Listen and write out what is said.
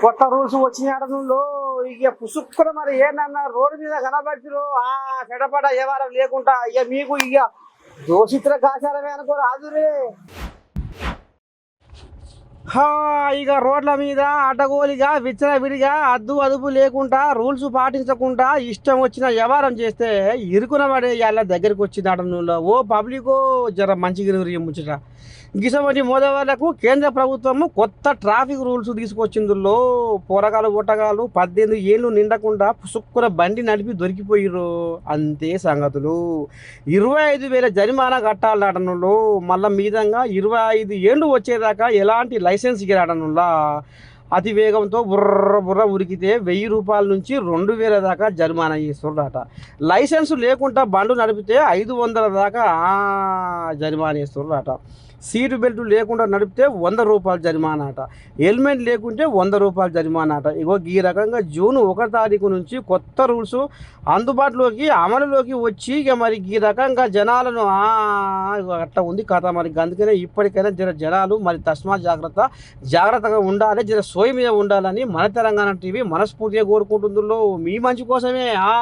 కొత్త రూల్స్ వచ్చిన నువ్వు ఇక పుసుక్కున మరి ఏంటన్నా రోడ్డు మీద కనబడుతురు ఆ చెడపడ వ్యవహారం లేకుండా ఇక మీకు ఇక దోషితుల కాచారమే అనుకో రాదురే ఇక రోడ్ల మీద అడ్డగోలిగా విచ్చల విడిగా అద్దు అదుపు లేకుండా రూల్స్ పాటించకుండా ఇష్టం వచ్చిన వ్యవహారం చేస్తే ఇరుకున పడే వాళ్ళ దగ్గరికి వచ్చింది అటనులో ఓ పబ్లికో జర మంచిగా ముచ్చట. గిసవంటి మోదవాళ్ళకు కేంద్ర ప్రభుత్వము కొత్త ట్రాఫిక్ రూల్స్ తీసుకొచ్చిందులో పోరగాలు బొట్టగాలు పద్దెనిమిది ఏళ్ళు నిండకుండా పుసుక్కున బండి నడిపి దొరికిపోయిర్రు. అంతే సంగతులు. ఇరవై ఐదు వేల జరిమానా కట్టాలటనులో మళ్ళా మీదంగా ఇరవై ఐదు ఏళ్ళు వచ్చేదాకా ఎలాంటి లైసెన్స్ ఇరాడనులా అతి వేగంతో బుర్ర బుర్ర ఉరికితే వెయ్యి రూపాయల నుంచి రెండు వేల దాకా జరిమానా చేస్తుండట. లైసెన్స్ లేకుండా బండ్లు నడిపితే ఐదు వందల దాకా జరిమానా వేస్తుండట సీటు బెల్ట్ లేకుండా నడిపితే వంద రూపాయలు జరిమానా అట హెల్మెట్ లేకుంటే వంద రూపాయలు జరిమానా అట ఇగో ఈ రకంగా జూన్ ఒకటి తారీఖు నుంచి కొత్త రూల్స్ అందుబాటులోకి అమలులోకి వచ్చి ఇక మరి ఈ రకంగా జనాలను అట్ట అట్లా ఉంది కథ. మరి అందుకనే ఇప్పటికైనా జర జనాలు మరి తస్మా జాగ్రత్త జాగ్రత్తగా ఉండాలి. జర సోయి మీద ఉండాలని మన తెలంగాణ టీవీ మనస్ఫూర్తిగా కోరుకుంటుందో మీ మంచి కోసమే. ఆ.